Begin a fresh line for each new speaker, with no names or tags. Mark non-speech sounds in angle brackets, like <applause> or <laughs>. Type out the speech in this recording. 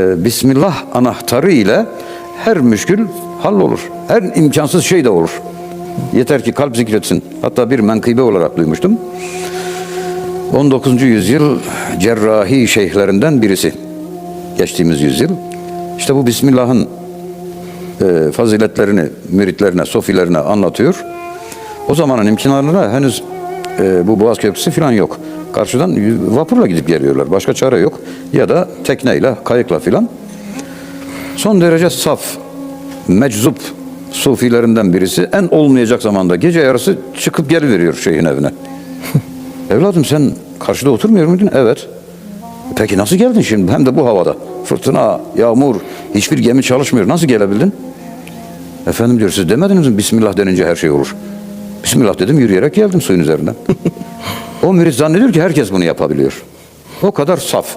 Ee, Bismillah anahtarı ile her müşkül hallolur. Her imkansız şey de olur. Yeter ki kalp zikretsin. Hatta bir menkıbe olarak duymuştum. 19. yüzyıl cerrahi şeyhlerinden birisi. Geçtiğimiz yüzyıl. İşte bu Bismillah'ın e, faziletlerini müritlerine, sofilerine anlatıyor. O zamanın imkanlarına henüz e, bu Boğaz Köprüsü falan yok. Karşıdan vapurla gidip geliyorlar. Başka çare yok. Ya da tekneyle, kayıkla filan. Son derece saf, meczup sufilerinden birisi en olmayacak zamanda gece yarısı çıkıp geri veriyor şeyhin evine. <laughs> Evladım sen karşıda oturmuyor muydun? Evet. Peki nasıl geldin şimdi? Hem de bu havada. Fırtına, yağmur, hiçbir gemi çalışmıyor. Nasıl gelebildin? Efendim diyor siz demediniz mi Bismillah denince her şey olur. Bismillah dedim yürüyerek geldim suyun üzerinden. <laughs> o mürit zannediyor ki herkes bunu yapabiliyor. O kadar saf.